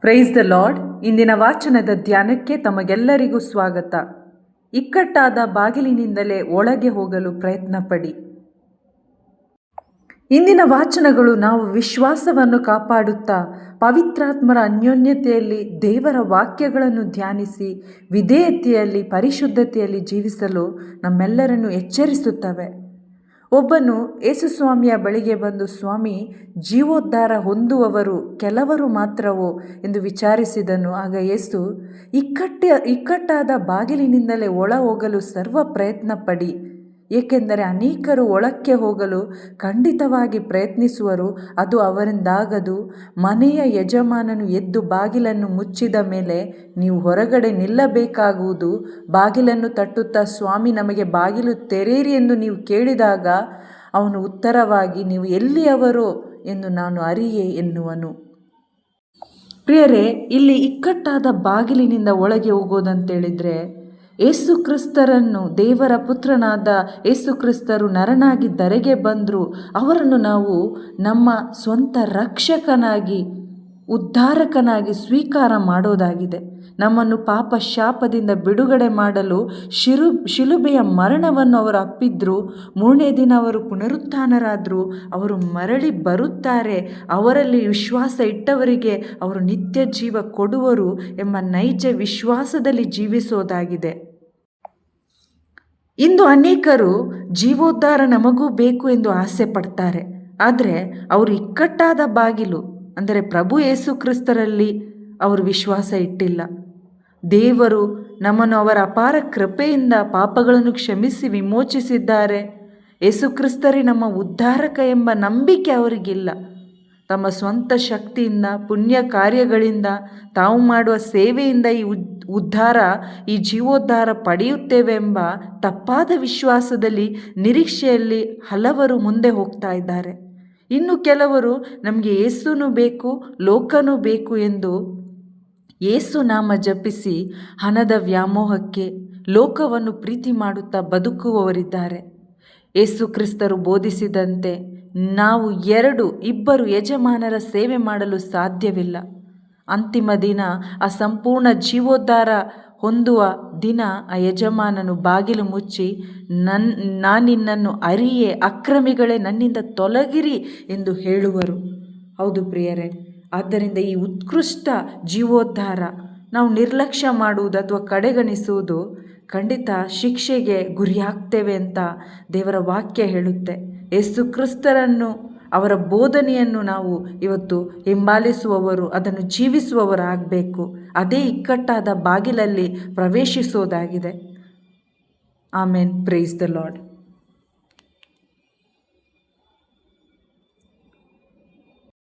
Praise the lord ಇಂದಿನ ವಾಚನದ ಧ್ಯಾನಕ್ಕೆ ತಮಗೆಲ್ಲರಿಗೂ ಸ್ವಾಗತ. ಇಕ್ಕಟ್ಟಾದ ಬಾಗಿಲಿನಿಂದಲೇ ಒಳಗೆ ಹೋಗಲು ಪ್ರಯತ್ನ ಪಡಿ ಇಂದಿನ ವಾಚನಗಳು ನಾವು ವಿಶ್ವಾಸವನ್ನು ಕಾಪಾಡುತ್ತಾ, ಪವಿತ್ರಾತ್ಮರ ಅನ್ಯೋನ್ಯತೆಯಲ್ಲಿ ದೇವರ ವಾಕ್ಯಗಳನ್ನು ಧ್ಯಾನಿಸಿ, ವಿಧೇಯತೆಯಲ್ಲಿ, ಪರಿಶುದ್ಧತೆಯಲ್ಲಿ ಜೀವಿಸಲು ನಮ್ಮೆಲ್ಲರನ್ನು ಎಚ್ಚರಿಸುತ್ತವೆ. ಒಬ್ಬನು ಯೇಸುಸ್ವಾಮಿಯ ಬಳಿಗೆ ಬಂದು, ಸ್ವಾಮಿ, ಜೀವೋದ್ಧಾರ ಹೊಂದುವವರು ಕೆಲವರು ಮಾತ್ರವೋ? ಎಂದು ವಿಚಾರಿಸಿದನು. ಆಗ ಯೇಸು, ಇಕ್ಕಟ್ಟ, ಇಕ್ಕಟ್ಟಾದ ಬಾಗಿಲಿನಿಂದಲೇ ಒಳ ಹೋಗಲು ಸರ್ವ ಪ್ರಯತ್ನ ಪಡಿ ಏಕೆಂದರೆ ಅನೇಕರು ಒಳಕ್ಕೆ ಹೋಗಲು ಖಂಡಿತವಾಗಿ ಪ್ರಯತ್ನಿಸುವರು, ಅದು ಅವರಿಂದಾಗದು. ಮನೆಯ ಯಜಮಾನನು ಎದ್ದು ಬಾಗಿಲನ್ನು ಮುಚ್ಚಿದ ಮೇಲೆ ನೀವು ಹೊರಗಡೆ ನಿಲ್ಲಬೇಕಾಗುವುದು. ಬಾಗಿಲನ್ನು ತಟ್ಟುತ್ತಾ ಸ್ವಾಮಿ ನಮಗೆ ಬಾಗಿಲು ತೆರೆಯಿರಿ ಎಂದು ನೀವು ಕೇಳಿದಾಗ ಅವನು ಉತ್ತರವಾಗಿ, ನೀವು ಎಲ್ಲಿಯವರೋ ಎಂದು ನಾನು ಅರಿಯೆ ಎನ್ನುವನು. ಪ್ರಿಯರೇ, ಇಲ್ಲಿ ಇಕ್ಕಟ್ಟಾದ ಬಾಗಿಲಿನಿಂದ ಒಳಗೆ ಹೋಗೋದಂತೇಳಿದರೆ ಏಸು ಕ್ರಿಸ್ತರನ್ನು ದೇವರ ಪುತ್ರನಾದ ಯೇಸುಕ್ರಿಸ್ತರು ನರನಾಗಿ ಧರೆಗೆ ಬಂದರು ಅವರನ್ನು ನಾವು ನಮ್ಮ ಸ್ವಂತ ರಕ್ಷಕನಾಗಿ ಉದ್ಧಾರಕನಾಗಿ ಸ್ವೀಕಾರ ಮಾಡೋದಾಗಿದೆ. ನಮ್ಮನ್ನು ಪಾಪ ಶಾಪದಿಂದ ಬಿಡುಗಡೆ ಮಾಡಲು ಶಿರು, ಶಿಲುಬೆಯ ಮರಣವನ್ನು ಅವರು ಅಪ್ಪಿದ್ರು. ಮೂರನೇ ದಿನ ಅವರು ಪುನರುತ್ಥಾನರಾದರು. ಅವರು ಮರಳಿ ಬರುತ್ತಾರೆ. ಅವರಲ್ಲಿ ವಿಶ್ವಾಸ ಇಟ್ಟವರಿಗೆ ಅವರು ನಿತ್ಯ ಜೀವ ಕೊಡುವರು ಎಂಬ ನೈಜ ವಿಶ್ವಾಸದಲ್ಲಿ ಜೀವಿಸೋದಾಗಿದೆ. ಇಂದು ಅನೇಕರು ಜೀವೋದ್ಧಾರ ನಮಗೂ ಬೇಕು ಎಂದು ಆಸೆ ಪಡ್ತಾರೆ. ಆದರೆ ಅವರು ಇಕ್ಕಟ್ಟಾದ ಬಾಗಿಲು. ಅಂದರೆ ಪ್ರಭು ಯೇಸು ಕ್ರಿಸ್ತರಲ್ಲಿ ಅವರು ವಿಶ್ವಾಸ ಇಟ್ಟಿಲ್ಲ. ದೇವರು ನಮ್ಮನ್ನು ಅವರ ಅಪಾರ ಕೃಪೆಯಿಂದ ಪಾಪಗಳನ್ನು ಕ್ಷಮಿಸಿ ವಿಮೋಚಿಸಿದ್ದಾರೆ. ಯೇಸುಕ್ರಿಸ್ತರೇ ನಮ್ಮ ಉದ್ಧಾರಕ ಎಂಬ ನಂಬಿಕೆ ಅವರಿಗಿಲ್ಲ. ತಮ್ಮ ಸ್ವಂತ ಶಕ್ತಿಯಿಂದ, ಪುಣ್ಯ ಕಾರ್ಯಗಳಿಂದ, ತಾವು ಮಾಡುವ ಸೇವೆಯಿಂದ ಈ ಉದ್ಧಾರ, ಈ ಜೀವೋದ್ಧಾರ ಪಡೆಯುತ್ತೇವೆ ಎಂಬ ತಪ್ಪಾದ ವಿಶ್ವಾಸದಲ್ಲಿ ನಿರೀಕ್ಷೆಯಲ್ಲಿ ಹಲವರು ಮುಂದೆ ಹೋಗ್ತಾ ಇದ್ದಾರೆ. ಇನ್ನು ಕೆಲವರು ನಮಗೆ ಏಸುನೂ ಬೇಕು, ಲೋಕನೂ ಬೇಕು ಎಂದು ಏಸು ನಾಮ ಜಪಿಸಿ ಹಣದ ವ್ಯಾಮೋಹಕ್ಕೆ, ಲೋಕವನ್ನು ಪ್ರೀತಿ ಮಾಡುತ್ತಾ ಬದುಕುವವರಿದ್ದಾರೆ. ಏಸು ಕ್ರಿಸ್ತರು ಬೋಧಿಸಿದಂತೆ ನಾವು ಎರಡು, ಇಬ್ಬರು ಯಜಮಾನರ ಸೇವೆ ಮಾಡಲು ಸಾಧ್ಯವಿಲ್ಲ. ಅಂತಿಮ ದಿನ ಆ ಸಂಪೂರ್ಣ ಜೀವೋದ್ಧಾರ ಹೊಂದುವ ದಿನ ಆ ಯಜಮಾನನು ಬಾಗಿಲು ಮುಚ್ಚಿ ನನ್ನ ನಾನಿನ್ನನ್ನು ಅರಿಯೇ, ಅಕ್ರಮಿಗಳೇ ನನ್ನಿಂದ ತೊಲಗಿರಿ ಎಂದು ಹೇಳುವರು. ಹೌದು ಪ್ರಿಯರೇ, ಆದ್ದರಿಂದ ಈ ಉತ್ಕೃಷ್ಟ ಜೀವೋದ್ಧಾರ ನಾವು ನಿರ್ಲಕ್ಷ್ಯ ಮಾಡುವುದು ಅಥವಾ ಕಡೆಗಣಿಸುವುದು ಖಂಡಿತ ಶಿಕ್ಷೆಗೆ ಗುರಿಯಾಗ್ತೇವೆ ಅಂತ ದೇವರ ವಾಕ್ಯ ಹೇಳುತ್ತೆ. ಯೇಸು ಕ್ರಿಸ್ತರನ್ನು ಅವರ ಬೋಧನೆಯನ್ನು ನಾವು ಇವತ್ತು ಹಿಂಬಾಲಿಸುವವರು, ಅದನ್ನು ಜೀವಿಸುವವರಾಗಬೇಕು. ಅದೇ ಇಕ್ಕಟ್ಟಾದ ಬಾಗಿಲಲ್ಲಿ ಪ್ರವೇಶಿಸೋದಾಗಿದೆ. ಆಮೇನ್. Praise the Lord